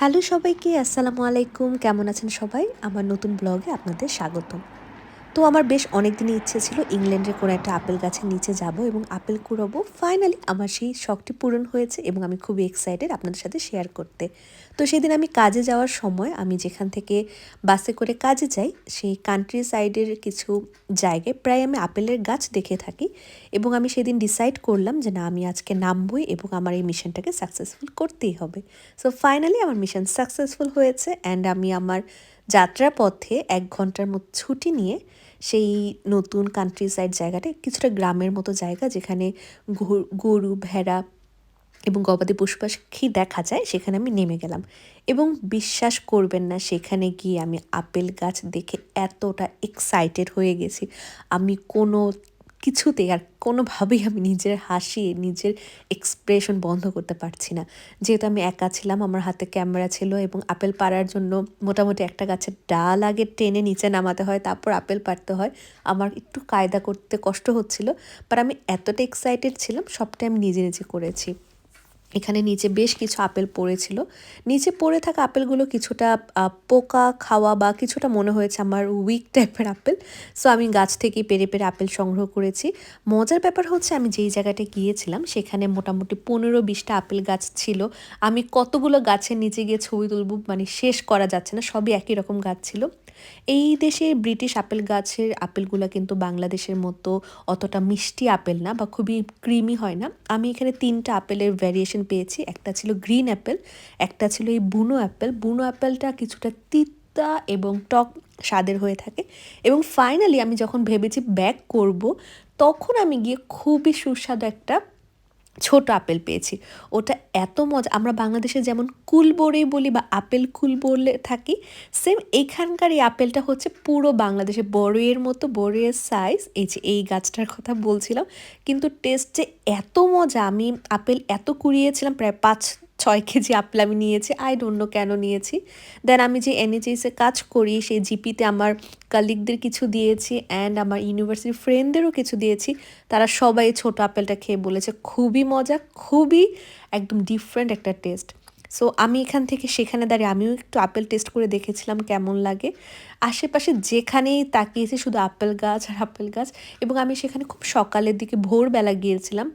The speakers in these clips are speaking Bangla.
হ্যালো সবাইকে আসসালামু আলাইকুম। কেমন আছেন সবাই? আমার নতুন ব্লগে আপনাদের স্বাগতম। তো আমার বেশ অনেক দিনই ইচ্ছে ছিল ইংল্যান্ডের কোনো একটা আপেল গাছের নিচে যাব এবং আপেল কুড়াবো। ফাইনালি আমার সেই শখটি পূরণ হয়েছে এবং আমি খুবই এক্সাইটেড আপনাদের সাথে শেয়ার করতে। তো সেদিন আমি কাজে যাওয়ার সময় আমি যেখান থেকে বাসে করে কাজে যাই, সেই কান্ট্রি সাইডের কিছু জায়গায় প্রায় আমি আপেলের গাছ দেখে থাকি এবং আমি সেদিন ডিসাইড করলাম যে না, আমি আজকে নামবই এবং আমার এই মিশনটাকে সাকসেসফুল করতেই হবে। সো ফাইনালি আমার মিশন সাকসেসফুল হয়েছে অ্যান্ড আমি আমার যাত্রা পথে এক ঘণ্টার মতো ছুটি নিয়ে সেই নতুন কান্ট্রি সাইড জায়গাটা, কিছুটা গ্রামের মতো জায়গা যেখানে গরু, ভেড়া এবং গবাদি পশু পাখি দেখা যায়, সেখানে আমি নেমে গেলাম। এবং বিশ্বাস করবেন না, সেখানে গিয়ে আমি আপেল গাছ দেখে এতটা এক্সাইটেড হয়ে গেছি। আমি কোনো কিছুতেই আর কোনোভাবেই আমি নিজের হাসি, নিজের এক্সপ্রেশন বন্ধ করতে পারছি না। যেহেতু আমি একা ছিলাম, আমার হাতে ক্যামেরা ছিল এবং আপেল পাড়ার জন্য মোটামুটি একটা গাছের ডাল আগে টেনে নিচে নামাতে হয়, তারপর আপেল পাড়তে হয়। আমার একটু কায়দা করতে কষ্ট হচ্ছিল বাট আমি এতটা এক্সাইটেড ছিলাম, সবটাই আমি নিজে নিজে করেছি। এখানে নিচে বেশ কিছু আপেল পড়েছিল। নিচে পড়ে থাকা আপেলগুলো কিছুটা পোকা, খাওয়া বা কিছুটা মনে হয়েছে আমার উইক টাইপের আপেল। সো আমি গাছ থেকে পেরে পেরে আপেল সংগ্রহ করেছি। মজার ব্যাপার হচ্ছে আমি যেই জায়গাটায় গিয়েছিলাম, সেখানে মোটামুটি পনেরো বিশটা আপেল গাছ ছিল। আমি কতগুলো গাছের নিচে গিয়ে ছবি তুলব মানে শেষ করা যাচ্ছে না, সবই একই রকম গাছ ছিল। এই দেশে ব্রিটিশ আপেল গাছের আপেলগুলো কিন্তু বাংলাদেশের মতো অতটা মিষ্টি আপেল না বা খুবই ক্রিমি হয় না। আমি এখানে তিনটা আপেলের ভ্যারিয়েশন পেয়েছি। একটা ছিল গ্রিন অ্যাপেল একটা ছিল এই বুনো অ্যাপেল বুনো অ্যাপেলটা কিছুটা তিতা এবং টক স্বাদের হয়ে থাকে। এবং ফাইনালি আমি যখন ভেবেছি ব্যাক করব, তখন আমি গিয়ে খুবই সুস্বাদু একটা ছোট আপেল পেয়েছি। ওটা এত মজা, আমরা বাংলাদেশে যেমন কুল বড়ে বলি বা আপেল কুল বলে থাকি সেম এখানকার এই আপেলটা হচ্ছে পুরো বাংলাদেশে। বড়ের মতো বড়ের সাইজ এই যে এই গাছটার কথা বলছিলাম, কিন্তু টেস্টে এত মজা, আমি আপেল এত কুড়িয়েছিলাম, প্রায় পাঁচ ছয় কেজি আপেল আমি নিয়েছি আই ডোন্ট নো কেন নিয়েছি। দেন আমি যে এনএচএসে কাজ করি, সেই জিপিতে আমার কালিগদের কিছু দিয়েছি অ্যান্ড আমার ইউনিভার্সিটি ফ্রেন্ডদেরও কিছু দিয়েছি। তারা সবাই ছোট আপেলটা খেয়ে বলেছে, খুবই মজা, খুবই একদম ডিফারেন্ট একটা টেস্ট সো আমি এখান থেকে সেখানে দাঁড়িয়ে আমিও একটু আপেল টেস্ট করে দেখেছিলাম কেমন লাগে। আশেপাশে যেখানেই তাকিয়েছি শুধু আপেল গাছ আর আপেল গাছ এবং আমি সেখানে খুব সকালের দিকে ভোরবেলা গিয়েছিলাম।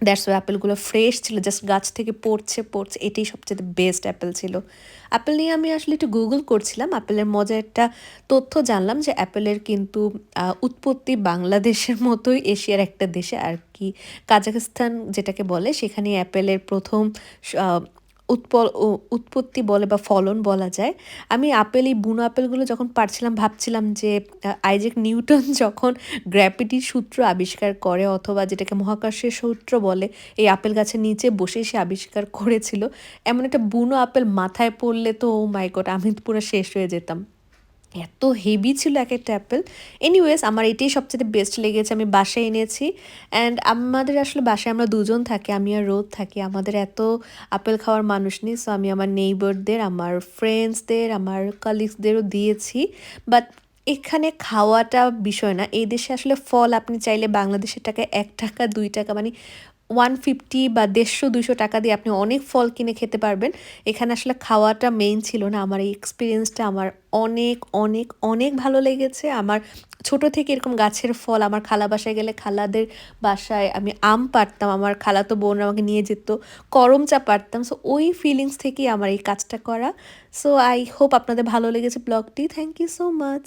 দ্যাটস ওয়াই অ্যাপেলগুলো ফ্রেশ ছিল জাস্ট গাছ থেকে পড়ছে পড়ছে, এটাই সবচেয়ে বেস্ট অ্যাপেল ছিল। অ্যাপেল নিয়ে আমি আসলে একটু গুগল করছিলাম অ্যাপেলের মজার একটা তথ্য জানলাম যে অ্যাপেলের কিন্তু উৎপত্তি বাংলাদেশের মতোই এশিয়ার একটা দেশে আর কি। কাজাখস্তান যেটাকে বলে সেখানে অ্যাপেলের প্রথম উৎপল উৎপত্তি বলে বা ফলন বলা যায়, আমি আপেল, এই বুনো আপেলগুলো যখন পারছিলাম, ভাবছিলাম যে আইজেক নিউটন যখন গ্র্যাভিটির সূত্র আবিষ্কার করে অথবা যেটাকে মহাকাশের সূত্র বলে, এই আপেল গাছের নিচে বসে সে আবিষ্কার করেছিল, এমন একটা বুনো আপেল মাথায় পড়লে তো ও মাইকট আমি পুরো শেষ হয়ে যেতাম। এত হেভি ছিল এক একটা অ্যাপেল এনিওয়েজ আমার এটাই সবচেয়ে বেস্ট লেগেছে, আমি বাসায় এনেছি। অ্যান্ড আমাদের আসলে বাসায় আমরা দুজন থাকি, আমি আর রোদ থাকি। আমাদের এত আপেল খাওয়ার মানুষ নেই সো আমি আমার নেইবারদের আমার ফ্রেন্ডসদের আমার কালিগসদেরও দিয়েছি। বাট এখানে খাওয়াটা বিষয় না। এই দেশে আসলে ফল আপনি চাইলে বাংলাদেশের টাকায় এক টাকা, দুই টাকা মানে ওয়ান ফিফটি বা দেড়শো দুশো টাকা দিয়ে আপনি অনেক ফল কিনে খেতে পারবেন। এখানে আসলে খাওয়াটা মেইন ছিল না। আমার এই এক্সপিরিয়েন্সটা আমার অনেক অনেক অনেক ভালো লেগেছে। আমার ছোট থেকে এরকম গাছের ফল, আমার খালা বাসায় গেলে খালাদের বাসায় আমি আম পারতাম আমার খালাতো বোন আমাকে নিয়ে যেত, করম চা পারতাম সো ওই ফিলিংস থেকেই আমার এই কাজটা করা। সো আই হোপ আপনাদের ভালো লেগেছে ব্লগটি। Thank you so much